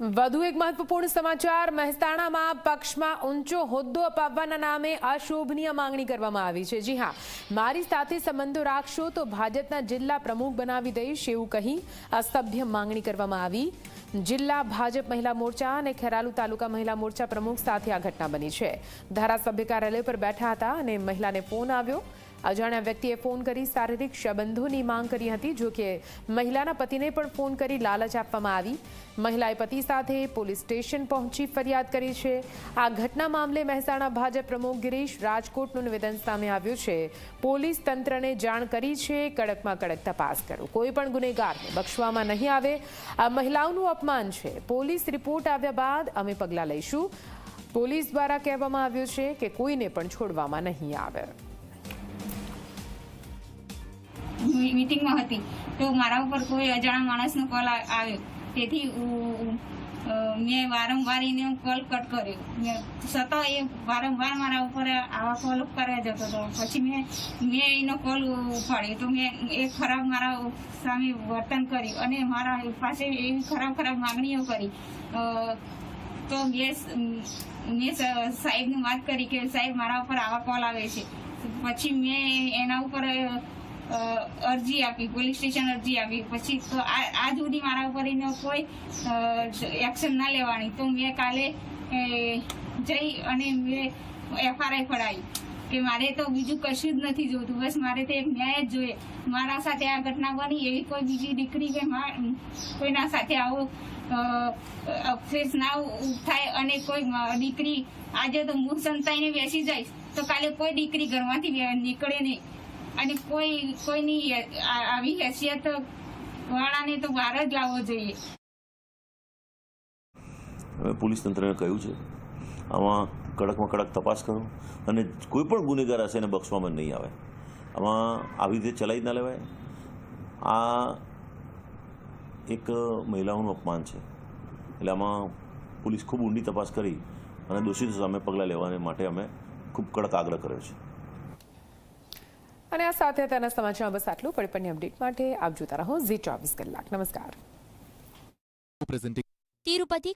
વધુ એક મહત્વપૂર્ણ સમાચાર. મહેસાણામાં પક્ષમાં ઊંચો હોદ્દો અપાવવાના નામે અશોભનીય માંગણી કરવામાં આવી છે. જી હા, મારી સાથે સંબંધો રાખશો તો ભાજપના જિલ્લા પ્રમુખ બનાવી દઈશ એવું કહી અસભ્ય માંગણી કરવામાં આવી. જિલ્લા ભાજપ મહિલા મોરચા અને ખેરાલુ તાલુકા મહિલા મોરચા પ્રમુખ સાથે આ ઘટના બની છે. ધારાસભ્ય કાર્યાલય પર બેઠા હતા અને મહિલાને ફોન આવ્યો. અજાણ્યા વ્યક્તિએ ફોન કરી શારીરિક સંબંધોની માંગ કરી હતી, જો કે મહિલાના પતિને પણ ફોન કરી લાલચ આપવામાં આવી. મહિલાએ પતિ સાથે પોલીસ સ્ટેશન પહોંચી ફરિયાદ કરી છે. આ ઘટના મામલે મહેસાણા ભાજપ પ્રમુખ ગિરીશ રાજકોટનું નિવેદન સામે આવ્યું છે. પોલીસ તંત્રને જાણ કરી છે, કડકમાં કડક તપાસ કરો. કોઈ પણ ગુનેગારને બક્ષવામાં નહીં આવે. આ મહિલાઓનું અપમાન છે. પોલીસ રિપોર્ટ આવ્યા બાદ અમે પગલાં લઈશું. પોલીસ દ્વારા કહેવામાં આવ્યું છે કે કોઈને પણ છોડવામાં નહીં આવે. મીટિંગમાં હતી. તો મારા ઉપર કોઈ અજાણા માણસનો કોલ આવ્યો. તેથી મેં વારંવાર એને કોલ કટ કર્યો. મેં છતાં એ વારંવાર મારા ઉપર આવા કોલ કરવા જતો હતો. પછી મેં મેં એનો કોલ ઉપાડ્યો. તો મેં એ ખરાબ મારા સામે વર્તન કર્યું અને મારા પાસે એવી ખરાબ ખરાબ માગણીઓ કરી. તો મેં મેં સાહેબને વાત કરી કે સાહેબ મારા ઉપર આવા કોલ આવે છે. પછી મેં એના ઉપર અરજી આપી, પોલીસ સ્ટેશન અરજી આપી. પછી તો આ સુધી મારા ઉપર એનો કોઈ એક્શન ના લેવાની. તો મેં કાલે જઈ અને મેં એફઆરઆઈ ફડાવી કે મારે તો બીજું કશું જ નથી જોતું. બસ મારે તો એક ન્યાય જ જોઈએ. મારા સાથે આ ઘટના બની, એવી કોઈ બીજી દીકરી કે કોઈના સાથે આવો અફેસ ના થાય અને કોઈ દીકરી આજે તો હું સંતાઈને બેસી જાય, તો કાલે કોઈ દીકરી ઘરમાંથી નીકળે નહીં. અને કોઈ, કોઈની આવી હેસિયત વાળાને તો બહાર જ લાવવો જોઈએ. હવે પોલીસ તંત્રને કહ્યું છે, આમાં કડકમાં કડક તપાસ કરો અને કોઈ પણ ગુનેગાર હશે એને બક્ષવામાં નહીં આવે. આમાં આવી રીતે ચલાવી ના લેવાય. આ એક મહિલાઓનું અપમાન છે. એટલે આમાં પોલીસ ખૂબ ઊંડી તપાસ કરી અને દોષિતો સામે પગલાં લેવા માટે અમે ખૂબ કડક આગ્રહ કર્યો છે. અને આ સાથે તેના સમાચારમાં બસ આટલું. પડપણની અપડેટ માટે આપ જોતા રહો ઝી ચોવીસ કલાક. નમસ્કાર. પ્રેઝન્ટિંગ તિરુપતિ